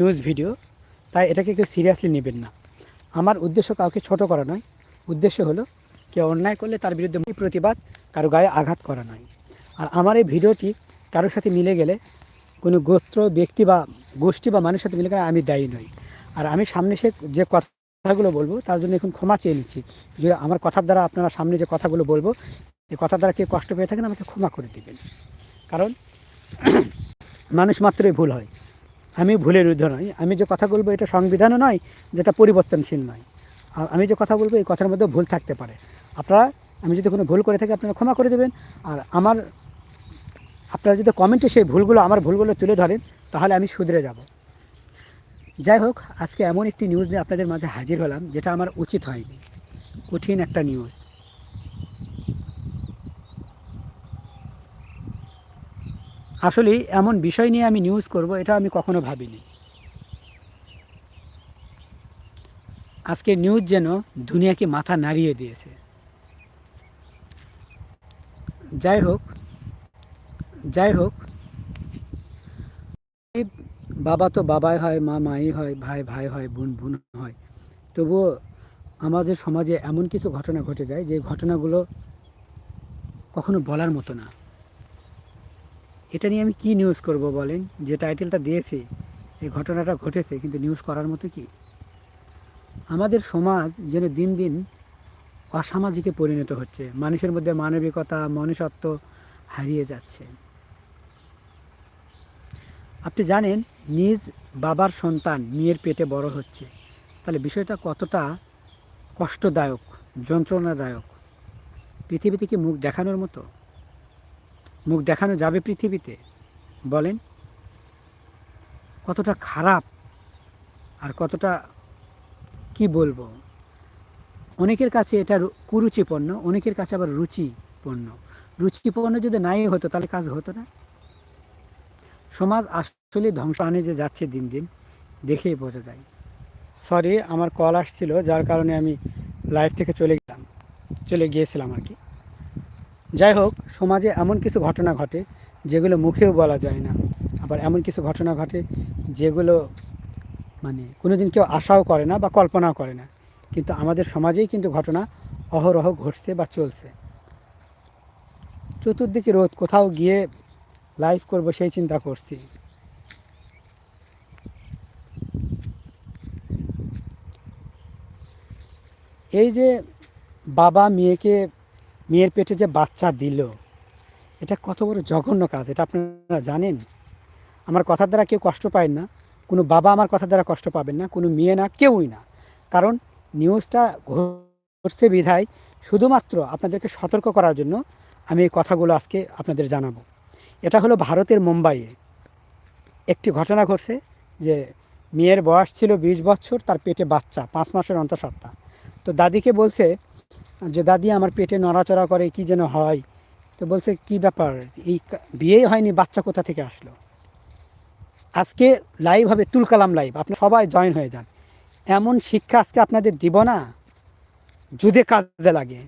News video তাই এটাকে কেউ সিরিয়াসলি নেবেন না। আমার উদ্দেশ্য কাউকে ছোট করা নয়। উদ্দেশ্য হলো, কেউ অন্যায় করলে তার বিরুদ্ধে প্রতিবাদ, কারও গায়ে আঘাত করা নয়। আর আমার এই ভিডিওটি কারোর সাথে মিলে গেলে, কোনো গোত্র, ব্যক্তি বা গোষ্ঠী বা মানুষের সাথে মিলে গেলে আমি দায়ী নই। আর আমি সামনে সে যে কথাগুলো বলব, তার জন্য এখন ক্ষমা চেয়ে নিচ্ছি। যে আমার কথার দ্বারা আপনারা সামনে যে কথাগুলো বলব, এই কথার দ্বারা কেউ কষ্ট পেয়ে থাকেন, আমাকে ক্ষমা করে দেবেন। কারণ, মানুষ মাত্রই ভুল হয়। আমি ভুলের ঊর্ধ্ব নয় আমি যে কথা বলব এটা সংবিধানও নয়, যেটা পরিবর্তনশীল নয়। আর আমি যে কথা বলব এই কথার মধ্যে ভুল থাকতে পারে। আপনারা, আমি যদি কোনো ভুল করে থাকি আপনারা ক্ষমা করে দেবেন। আর আমার, আপনারা যদি কমেন্টে সেই ভুলগুলো, আমার ভুলগুলো তুলে ধরেন, তাহলে আমি শুধরে যাব। যাই হোক, আজকে এমন একটি নিউজ নিয়ে আপনাদের মাঝে হাজির হলাম, যেটা আমার উচিত হয়নি। কঠিন একটা নিউজ আসলে এমন বিষয় নিয়ে আমি নিউজ করব, এটা আমি কখনো ভাবিনি। আজকে নিউজ যেন দুনিয়াকে মাথা নাড়িয়ে দিয়েছে। যাই হোক যাই হোক বাবা তো বাবাই হয়, মা মাই হয়, ভাই ভাই হয়, বোন বোন হয়। তবুও আমাদের সমাজে এমন কিছু ঘটনা ঘটে যায়, যে ঘটনাগুলো কখনো বলার মতো না। এটা নিয়ে আমি কি নিউজ করব বলেন? যে টাইটেলটা দিয়েছি, এই ঘটনাটা ঘটেছে, কিন্তু নিউজ করার মতো কি? আমাদের সমাজ যেন দিন দিন অসামাজিকে পরিণত হচ্ছে, মানুষের মধ্যে মানবিকতা, মনুষ্যত্ব হারিয়ে যাচ্ছে। আপনি জানেন, নিজ বাবার সন্তান মেয়ের পেটে বড় হচ্ছে। তাহলে বিষয়টা কতটা কষ্টদায়ক, যন্ত্রণাদায়ক? পৃথিবীতে কি মুখ দেখানোর মতো? মুখ দেখানো যাবে পৃথিবীতে? বলেন। কতটা খারাপ আর কতটা, কি বলব? অনেকের কাছে এটা কুরুচিপণ্য অনেকের কাছে আবার রুচিপণ্য রুচিপণ্য যদি নাই হতো, তাহলে কাজ হতো না। সমাজ আসলে ধ্বংস আনে যে যাচ্ছে দিন দিন, দেখেই বোঝা যায়। সরি আমার কল আসছিল, যার কারণে আমি লাইভ থেকে চলে গেলাম, চলে গিয়েছিলাম আর কি। যাই হোক, সমাজে এমন কিছু ঘটনা ঘটে যেগুলো মুখেও বলা যায় না। আবার এমন কিছু ঘটনা ঘটে যেগুলো মানে কোনো দিন কেউ আশাও করে না বা কল্পনাও করে না। কিন্তু আমাদের সমাজেই কিন্তু ঘটনা অহরহ ঘটছে বা চলছে। চতুর্দিকে রোদ, কোথাও গিয়ে লাইভ করব সেই চিন্তা করছি। এই যে বাবা মেয়েকে মেয়ের পেটে যে বাচ্চা দিল, এটা কত বড় জঘন্য কাজ, এটা আপনারা জানেন? আমার কথার দ্বারা কেউ কষ্ট পায় না, কোনো বাবা আমার কথার দ্বারা কষ্ট পাবেন না, কোনো মেয়ে না, কেউই না। কারণ নিউজটা ঘটছে বিধায় শুধুমাত্র আপনাদেরকে সতর্ক করার জন্য আমি এই কথাগুলো আজকে আপনাদের জানাব। এটা হলো ভারতের মুম্বাইয়ে। একটি ঘটনা ঘটছে যে মেয়ের বয়স ছিল বিশ বছর, তার পেটে বাচ্চা, পাঁচ মাসের অন্তঃসত্ত্বা। তো দাদিকে বলছে যে দাদি আমার পেটে নড়াচড়া করে, কি যেন হয়। তো বলছে, কি ব্যাপার? এই বিয়েই হয়নি, বাচ্চা কোথা থেকে আসলো? আজকে লাইভ হবে তুলকালাম লাইভ আপনি সবাই জয়েন হয়ে যান। এমন শিক্ষা আজকে আপনাদের দিব না, যুদে কাজে লাগে।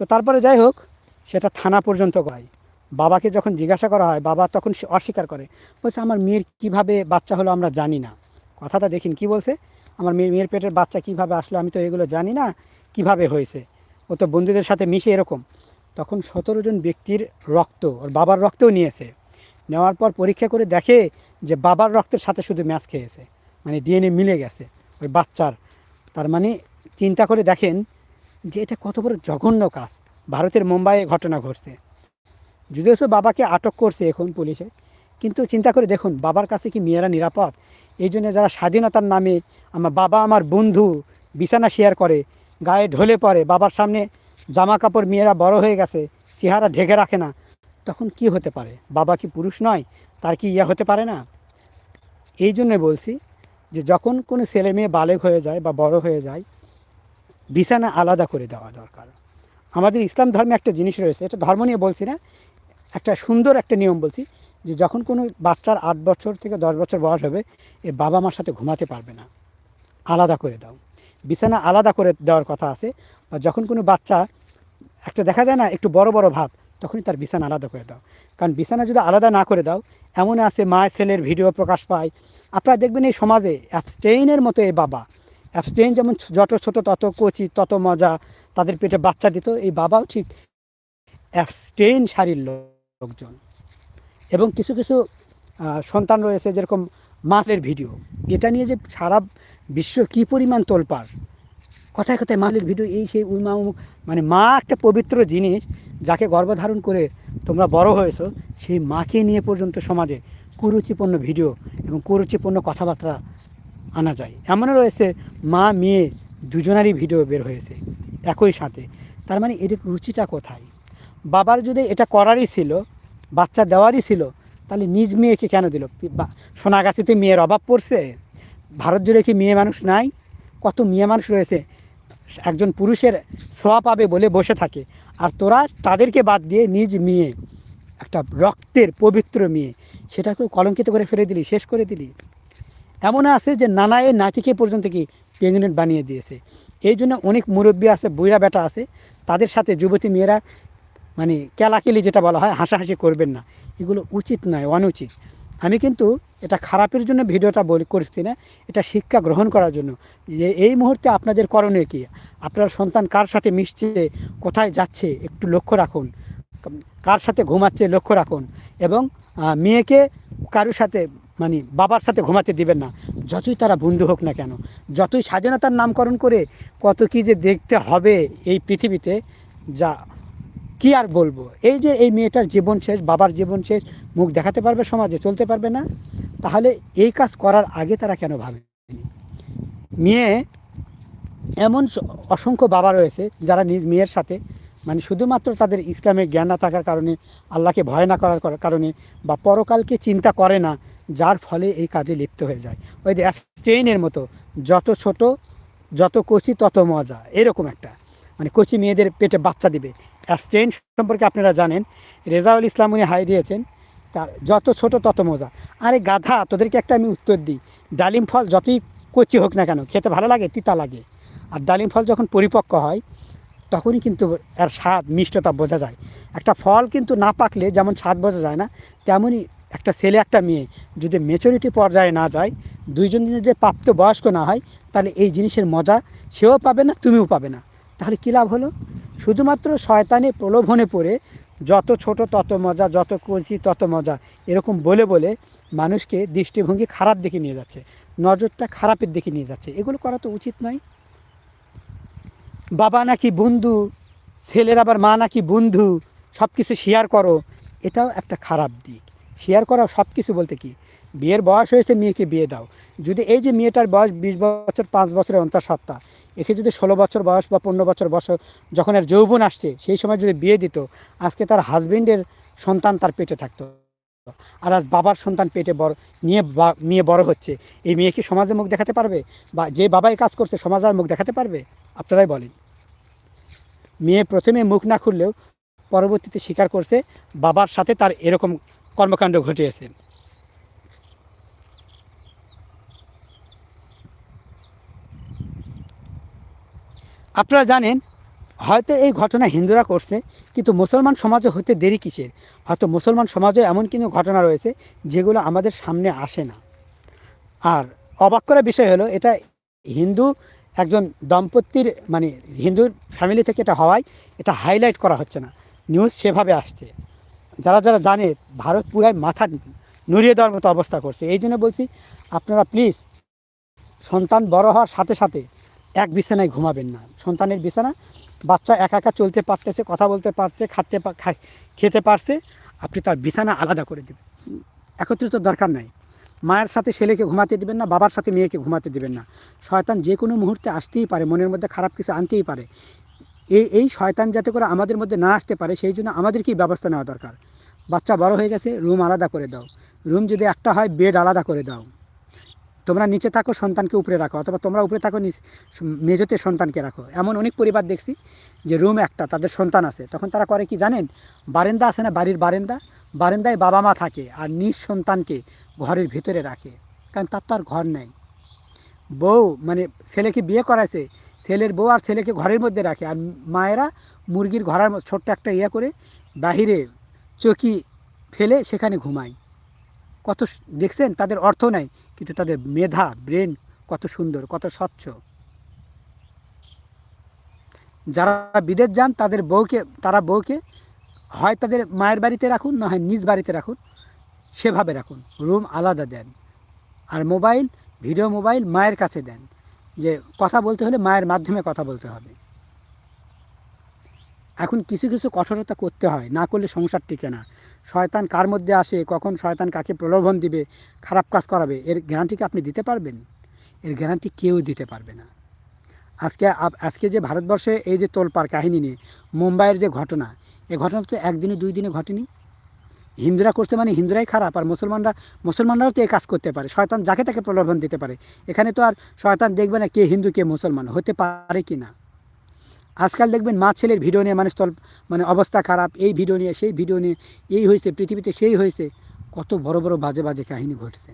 তো তারপরে যাই হোক, সেটা থানা পর্যন্ত গয়। বাবাকে যখন জিজ্ঞাসা করা হয়, বাবা তখন সে অস্বীকার করে। বলছে, আমার মেয়ের কীভাবে বাচ্চা হলো আমরা জানি না। কথাটা দেখিন কি বলছে? আমার মেয়ে, মেয়ের পেটের বাচ্চা কীভাবে আসলো আমি তো এগুলো জানি না, কীভাবে হয়েছে। ও তো বন্ধুদের সাথে মিশে এরকম। তখন সতেরো জন ব্যক্তির রক্ত, ওর বাবার রক্তও নিয়েছে। নেওয়ার পর পরীক্ষা করে দেখে যে বাবার রক্তের সাথে শুধু ম্যাচ খেয়েছে। মানে ডিএনএ মিলে গেছে ওই বাচ্চার। তার মানে চিন্তা করে দেখেন যে এটা কত বড় জঘন্য কাজ। ভারতের মুম্বাইয়ে ঘটনা ঘটছে। যদিও বাবাকে আটক করছে এখন পুলিশে, কিন্তু চিন্তা করে দেখুন, বাবার কাছে কি মেয়েরা নিরাপদ? এই জন্য যারা স্বাধীনতার নামে আমার বাবা, আমার বন্ধু বিছানা শেয়ার করে, গায়ে ঢলে পড়ে, বাবার সামনে জামা কাপড় মেয়েরা বড় হয়ে গেছে, চেহারা ঢেকে রাখে না, তখন কি হতে পারে? বাবা কি পুরুষ নয়? তার কি ইয়া হতে পারে না? এই জন্য বলছি যে যখন কোনো ছেলে মেয়ে বালেক হয়ে যায় বা বড় হয়ে যায়, বিছানা আলাদা করে দেওয়া দরকার। আমাদের ইসলাম ধর্মে একটা জিনিস রয়েছে, এটা ধর্ম নিয়ে বলছি না, একটা সুন্দর একটা নিয়ম বলছি যে যখন কোনো বাচ্চার আট বছর থেকে দশ বছর বয়স হবে, এ বাবা মার সাথে ঘুমাতে পারবে না। আলাদা করে দাও। বিছানা আলাদা করে দেওয়ার কথা আছে, বা যখন কোনো বাচ্চা, একটা দেখা যায় না, একটু বড় বড় ভাব, তখনই তার বিছানা আলাদা করে দাও। কারণ বিছানা যদি আলাদা না করে দাও, এমন আছে মা ছেলের ভিডিও প্রকাশ পায়। আপনারা দেখবেন এই সমাজে অ্যাবস্টেইনের মতো এই বাবা অ্যাবস্টেইন যেমন যত ছোট, তত কচি, তত মজা, তাদের পেটে বাচ্চা দিত, এই বাবাও ঠিক অ্যাবস্টেইন শাড়ির লোকজন। এবং কিছু কিছু সন্তান রয়েছে যেরকম মাছের ভিডিও। এটা নিয়ে যে সারা বিশ্ব কী পরিমাণ তোলপাড়। কথায় কথায় মাছের ভিডিও, এই সেই উমা মানে মা একটা পবিত্র জিনিস যাকে গর্ভধারণ করে তোমরা বড় হয়েছো, সেই মাকে নিয়ে পর্যন্ত সমাজে কুরুচিপূর্ণ ভিডিও এবং কুরুচিপূর্ণ কথাবার্তা আনা যায়। এমনও রয়েছে, মা, মেয়ে দুজনারই ভিডিও বের হয়েছে একই সাথে। তার মানে এর রুচিটা কোথায়? বাবার যদি এটা করারই ছিল বাচ্চা দেওয়ারই ছিল, তাহলে নিজ মেয়েকে কেন দিল? সোনাগাছিতে মেয়ের অভাব পড়ছে? ভারত জুড়ে কি মেয়ে মানুষ নাই? কত মেয়ে মানুষ রয়েছে? একজন পুরুষের ছোঁয়া পাবে বলে বসে থাকে। আর তোরা তাদেরকে বাদ দিয়ে নিজ মেয়ে, একটা রক্তের পবিত্র মেয়ে সেটাকে কলঙ্কিত করে ফেলে দিলি, শেষ করে দিলি। এমন আছে যে নানায়ে নাতিকে পর্যন্ত কি প্রেগনেন্ট বানিয়ে দিয়েছে। এই জন্য অনেক মুরব্বী আছে, বুড়া বেটা আছে, তাদের সাথে যুবতী মেয়েরা মানে কেলাকেলি যেটা বলা হয়, হাসাহাসি করবেন না। এগুলো উচিত নয়, অনুচিত। আমি কিন্তু এটা খারাপের জন্য ভিডিওটা বলি, করছি না। এটা শিক্ষা গ্রহণ করার জন্য। যে এই মুহূর্তে আপনাদের করণীয় কী? আপনার সন্তান কার সাথে মিশছে? কোথায় যাচ্ছে? একটু লক্ষ্য রাখুন। কার সাথে ঘুমাচ্ছে? লক্ষ্য রাখুন। এবং মেয়েকে কারোর সাথে মানে বাবার সাথে ঘুমাতে দিবেন না। যতই তারা বন্ধু হোক না কেন। যতই স্বাধীনতার নামকরণ করে কত কী যে দেখতে হবে এই পৃথিবীতে, যা কি আর বলব? এই যে এই মেয়েটার জীবন শেষ, বাবার জীবন শেষ, মুখ দেখাতে পারবে, সমাজে চলতে পারবে না, তাহলে এই কাজ করার আগে তারা কেন ভাবে মেয়ে, এমন অসংখ্য বাবা রয়েছে যারা নিজ মেয়ের সাথে মানে শুধুমাত্র তাদের ইসলামের জ্ঞান না থাকার কারণে, আল্লাহকে ভয় না করার কারণে বা পরকালকে চিন্তা করে না, যার ফলে এই কাজে লিপ্ত হয়ে যায়। ওই যে অ্যাবস্টেইনের মতো, যত ছোট, যত কচি, তত মজা, এরকম একটা। মানে কচি মেয়েদের পেটে বাচ্চা দিবে। অ্যাবস্টেইন সম্পর্কে আপনারা জানেন, রেজাউল ইসলাম উনি হাই দিয়েছেন, তার যত ছোট তত মজা। আরে গাধা, তোদেরকে একটা আমি উত্তর দিই, ডালিম ফল যতই কচি হোক না কেন, খেতে ভালো লাগে, তিতা লাগে। আর ডালিম ফল যখন পরিপক্ক হয়, তখনই কিন্তু এর স্বাদ, মিষ্টতা বোঝা যায়। একটা ফল কিন্তু না পাকলে যেমন স্বাদ বোঝা যায় না, তেমনই একটা ছেলে, একটা মেয়ে যদি মেচুরিটি পর্যায়ে না যায়, দুইজন যদি প্রাপ্ত বয়স্ক না হয়, তাহলে এই জিনিসের মজা সেও পাবে না, তুমিও পাবে না। তাহলে কী লাভ হলো? শুধুমাত্র শয়তানে প্রলোভনে পড়ে যত ছোট তত মজা, যত কচি তত মজা, এরকম বলে বলে মানুষকে দৃষ্টিভঙ্গি খারাপ দিকে নিয়ে যাচ্ছে, নজরটা খারাপের দিকে নিয়ে যাচ্ছে। এগুলো করা তো উচিত নয়। বাবা নাকি বন্ধু, ছেলের আবার মা নাকি বন্ধু সব কিছু শেয়ার করো, এটাও একটা খারাপ দিক। শেয়ার করা সব কিছু বলতে কি? বিয়ের বয়স হয়েছে, মেয়েকে বিয়ে দাও। যদি এই যে মেয়েটার বয়স বিশ বছর, পাঁচ বছরের অন্তঃসত্ত্বা একে যদি ষোলো বছর বয়স বা পনেরো বছর বয়স যখন এর যৌবন আসছে, সেই সময় যদি বিয়ে দিত, আজকে তার হাজবেন্ডের সন্তান তার পেটে থাকতো। আর আজ বাবার সন্তান পেটে বড়, নিয়ে মেয়ে বড় হচ্ছে। এই মেয়ে কি সমাজে মুখ দেখাতে পারবে? বা যে বাবাই কাজ করছে সমাজ আর মুখ দেখাতে পারবে? আপনারাই বলেন। মেয়ে প্রথমে মুখ না খুললেও পরবর্তীতে স্বীকার করছে, বাবার সাথে তার এরকম কর্মকাণ্ড ঘটিয়েছে আপনারা জানেন, হয়তো এই ঘটনা হিন্দুরা করছে, কিন্তু মুসলমান সমাজে হতে দেরি কিসের? হয়তো মুসলমান সমাজে এমন কিছু ঘটনা রয়েছে, যেগুলো আমাদের সামনে আসে না। আর অবাক করার বিষয় হলো, এটা হিন্দু একজন দম্পতির মানে হিন্দু ফ্যামিলি থেকে এটা হওয়ায় এটা হাইলাইট করা হচ্ছে না। নিউজ সেভাবে আসছে। যারা যারা জানে, ভারত পুরাই মাথা নড়িয়ে দেওয়ার মতো অবস্থা করছে। এই জন্য বলছি, আপনারা প্লিজ সন্তান বড় হওয়ার সাথে সাথে এক বিছানায় ঘুমাবেন না। সন্তানের বিছানা, বাচ্চা একা একা চলতে পারতেছে, কথা বলতে পারছে পা- খেতে পারছে, আপনি তার বিছানা আলাদা করে দেবেন। একত্রিত দরকার নাই। মায়ের সাথে ছেলেকে ঘুমাতে দিবেন না, বাবার সাথে মেয়েকে ঘুমাতে দিবেন না। শয়তান যে কোনো মুহূর্তে আসতেই পারে, মনের মধ্যে খারাপ কিছু আনতেই পারে। এই এই শয়তান যাতে করে আমাদের মধ্যে না আসতে পারে, সেই জন্য আমাদের কি ব্যবস্থা নেওয়া দরকার। বাচ্চা বড় হয়ে গেছে, রুম আলাদা করে দাও। রুম যদি একটা হয়, বেড আলাদা করে দাও। তোমরা নিচে থাকো, সন্তানকে উপরে রাখো, অথবা তোমরা উপরে থাকো মেঝেতে সন্তানকে রাখো। এমন অনেক পরিবার দেখছি যে রুম একটা, তাদের সন্তান আছে। তখন তারা করে কি জানেন? বারেন্দা আছে না বাড়ির বারেন্দা? বারেন্দায় বাবা মা থাকে আর নিজ সন্তানকে ঘরের ভিতরে রাখে। কারণ তার তো আর ঘর নেই। বউ মানে ছেলেকে বিয়ে করাইছে, ছেলের বউ আর ছেলেকে ঘরের মধ্যে রাখে। আর মায়েরা মুরগির ঘরের ছোট্ট একটা ইয়ে করে বাহিরে চকি ফেলে সেখানে ঘুমায়। কত দেখছেন? তাদের অর্থ নাই, কিন্তু তাদের মেধা, ব্রেন কত সুন্দর, কত স্বচ্ছ। যারা বিদেশ যান, তাদের বউকে, তারা বউকে হয় তাদের মায়ের বাড়িতে রাখুন, না হয় নিজ বাড়িতে রাখুন, সেভাবে রাখুন। রুম আলাদা দেন। আর মোবাইল, ভিডিও মোবাইল মায়ের কাছে দেন। যে কথা বলতে হলে মায়ের মাধ্যমে কথা বলতে হবে। এখন কিছু কিছু কঠোরতা করতে হয়, না করলে সংসার টিকে না। শয়তান কার মধ্যে আসে, কখন শয়তান কাকে প্রলোভন দিবে, খারাপ কাজ করাবে, এর গ্যারান্টি কি আপনি দিতে পারবেন? এর গ্যারান্টি কেউ দিতে পারবে না। আজকে আজকে যে ভারতবর্ষে এই যে তোলপাড় কাহিনী নিয়ে, মুম্বাইয়ের যে ঘটনা, এ ঘটনা তো একদিনে, দুই দিনে ঘটেনি। হিন্দুরা করছে মানে হিন্দুরাই খারাপ, আর মুসলমানরা, মুসলমানরাও তো এই কাজ করতে পারে। শয়তান যাকে তাকে প্রলোভন দিতে পারে। এখানে তো আর শয়তান দেখবে না কে হিন্দু, কে মুসলমান, হতে পারে কি না। আজকাল দেখবেন মা ছেলের ভিডিও নিয়ে মানুষ তল মানে অবস্থা খারাপ, এই ভিডিও নিয়ে, সেই ভিডিও নিয়ে, এই হয়েছে, পৃথিবীতে সেই হয়েছে, কত বড় বড় বাজে বাজে কাহিনী ঘটছে।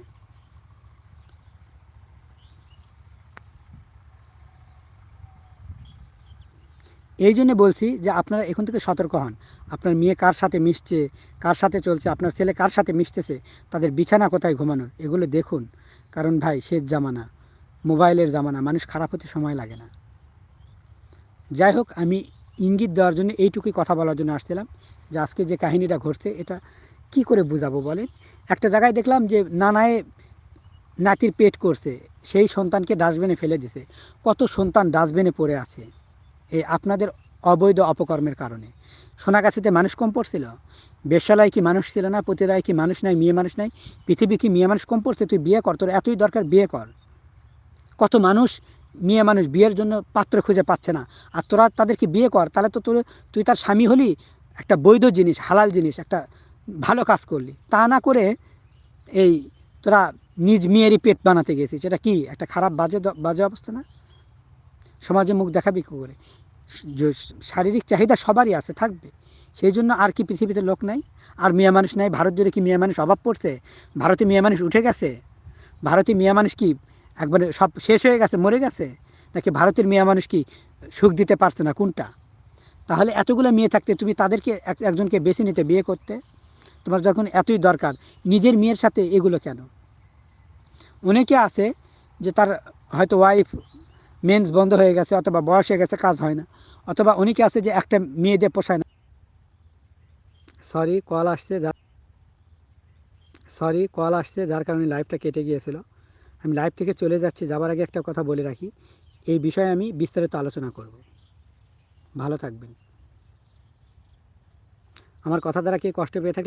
এই জন্য বলছি যে আপনারা এখন থেকে সতর্ক হন। আপনার মেয়ে কার সাথে মিশছে, কার সাথে চলছে, আপনার ছেলে কার সাথে মিশতেছে, তাদের বিছানা কোথায় ঘুমানোর, এগুলো দেখুন। কারণ ভাই, শেষ জামানা, মোবাইলের জামানা, মানুষ খারাপ হতে সময় লাগে না। যাই হোক, আমি ইঙ্গিত দেওয়ার জন্য এইটুকুই কথা বলার জন্য আসছিলাম যে আজকে যে কাহিনীটা ঘটছে, এটা কি করে বুঝাবো বলেন? একটা জায়গায় দেখলাম যে নানায় নাতির পেট করছে, সেই সন্তানকে ডাস্টবিনে ফেলে দিছে। কত সন্তান ডাস্টবিনে পড়ে আছে এই আপনাদের অবৈধ অপকর্মের কারণে। সোনাগাছিতে মানুষ কম পড়ছিল? বেশ্যালয় কি মানুষ ছিল না? পতিরায় কি মানুষ নাই? মেয়ে মানুষ নাই? পৃথিবী কি মেয়ে মানুষ কম পড়ছে? তুই বিয়ে কর, তোর এতই দরকার, বিয়ে কর। কত মানুষ মেয়ে মানুষ বিয়ের জন্য পাত্র খুঁজে পাচ্ছে না। আর তোরা তাদেরকে বিয়ে কর, তাহলে তো তোর তুই তার স্বামী হলি, একটা বৈধ জিনিস, হালাল জিনিস, একটা ভালো কাজ করলি। তা না করে এই তোরা নিজ মেয়েরই পেট বানাতে গেছিস। এটা কি, একটা খারাপ বাজে বাজে অবস্থা না? সমাজে মুখ দেখাবি কী করে? শারীরিক চাহিদা সবারই আছে, থাকবে। সেই জন্য আর কি পৃথিবীতে লোক নাই? আর মেয়ে মানুষ নাই? ভারত জুড়ে কি মেয়ে মানুষ অভাব পড়ছে? ভারতে মেয়ে মানুষ উঠে গেছে? ভারতে মেয়ে মানুষ কি একবারে সব শেষ হয়ে গেছে, মরে গেছে? নাকি ভারতের মেয়ে মানুষ কি সুখ দিতে পারছে না? কোনটা? তাহলে এতগুলো মেয়ে থাকতে তুমি তাদেরকে এক- একজনকে বেছে নিতে, বিয়ে করতে? তোমার যখন এতই দরকার, নিজের মেয়ের সাথে এগুলো কেন? অনেকে আছে যে তার হয়তো ওয়াইফ মেন্স বন্ধ হয়ে গেছে অথবা বয়স হয়ে গেছে, কাজ হয় না। অথবা অনেকে আছে যে একটা মেয়েদের পোষায় না। সরি কল আসছে যা সরি কল আসছে, যার কারণে লাইফটা কেটে গিয়েছিল। আমি লাইভ থেকে চলে যাচ্ছি, যাবার আগে একটা কথা বলে রাখি। এই বিষয়ে আমি বিস্তারিত আলোচনা করব। ভালো থাকবেন। আমার কথা দ্বারা কে কষ্ট পেয়ে থাকলে